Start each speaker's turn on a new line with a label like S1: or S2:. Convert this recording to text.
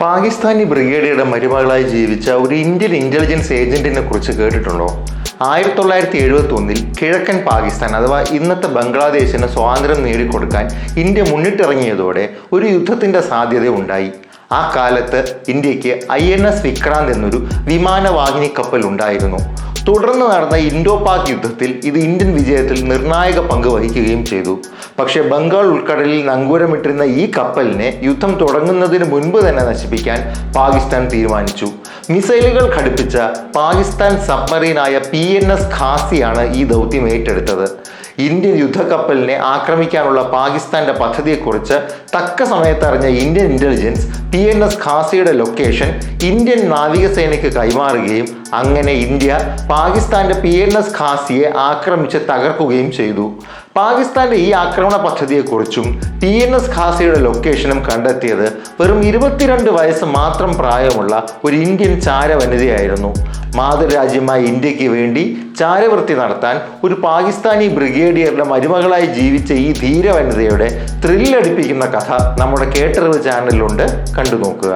S1: പാകിസ്ഥാനി ബ്രിഗേഡിയുടെ മരുമകളായി ജീവിച്ച ഒരു Indian intelligence ഏജന്റിനെ കുറിച്ച് കേട്ടിട്ടുണ്ടോ? ആയിരത്തി തൊള്ളായിരത്തി എഴുപത്തി ഒന്നിൽ കിഴക്കൻ പാകിസ്ഥാൻ അഥവാ ഇന്നത്തെ ബംഗ്ലാദേശിന് സ്വാതന്ത്ര്യം നേടിക്കൊടുക്കാൻ ഇന്ത്യ മുന്നിട്ടിറങ്ങിയതോടെ ഒരു യുദ്ധത്തിന്റെ സാധ്യത ഉണ്ടായി. ആ കാലത്ത് ഇന്ത്യയ്ക്ക് ഐ എൻ എസ് വിക്രാന്ത് എന്നൊരു വിമാനവാഹിനി കപ്പൽ ഉണ്ടായിരുന്നു. തുടർന്ന് നടന്ന ഇൻഡോ പാക് യുദ്ധത്തിൽ ഇത് ഇന്ത്യൻ വിജയത്തിൽ നിർണായക പങ്ക് വഹിക്കുകയും ചെയ്തു. പക്ഷേ ബംഗാൾ ഉൾക്കടലിൽ നങ്കൂരമിട്ടിരുന്ന ഈ കപ്പലിനെ യുദ്ധം തുടങ്ങുന്നതിന് മുൻപ് തന്നെ നശിപ്പിക്കാൻ പാകിസ്ഥാൻ തീരുമാനിച്ചു. മിസൈലുകൾ ഘടിപ്പിച്ച പാകിസ്ഥാൻ സബ്മറീനായ പി എൻ എസ് ഖാസിയാണ് ഈ ദൗത്യം ഏറ്റെടുത്തത്. ഇന്ത്യൻ യുദ്ധക്കപ്പലിനെ ആക്രമിക്കാനുള്ള പാകിസ്ഥാന്റെ പദ്ധതിയെക്കുറിച്ച് തക്ക സമയത്ത് അറിഞ്ഞ Indian intelligence P N S ഖാസിയുടെ location Indian നാവികസേനയ്ക്ക് കൈമാറുകയും അങ്ങനെ ഇന്ത്യ പാകിസ്ഥാന്റെ പി എൻ എസ് ഖാസിയെ ആക്രമിച്ച് തകർക്കുകയും ചെയ്തു. പാകിസ്ഥാന്റെ ഈ ആക്രമണ പദ്ധതിയെക്കുറിച്ചും ടി എൻ എസ് ഖാസയുടെ ലൊക്കേഷനും കണ്ടെത്തിയത് വെറും ഇരുപത്തിരണ്ട് വയസ്സ് മാത്രം പ്രായമുള്ള ഒരു ഇന്ത്യൻ ചാരവനിതയായിരുന്നു. മാതൃരാജ്യമായ ഇന്ത്യയ്ക്ക് വേണ്ടി ചാരവൃത്തി നടത്താൻ ഒരു പാകിസ്ഥാനി ബ്രിഗേഡിയറുടെ മരുമകളായി ജീവിച്ച ഈ ധീരവനിതയുടെ ത്രില്ലടിപ്പിക്കുന്ന കഥ നമ്മുടെ കേട്ടറിവ് ചാനലിലുണ്ട് കണ്ടു നോക്കുക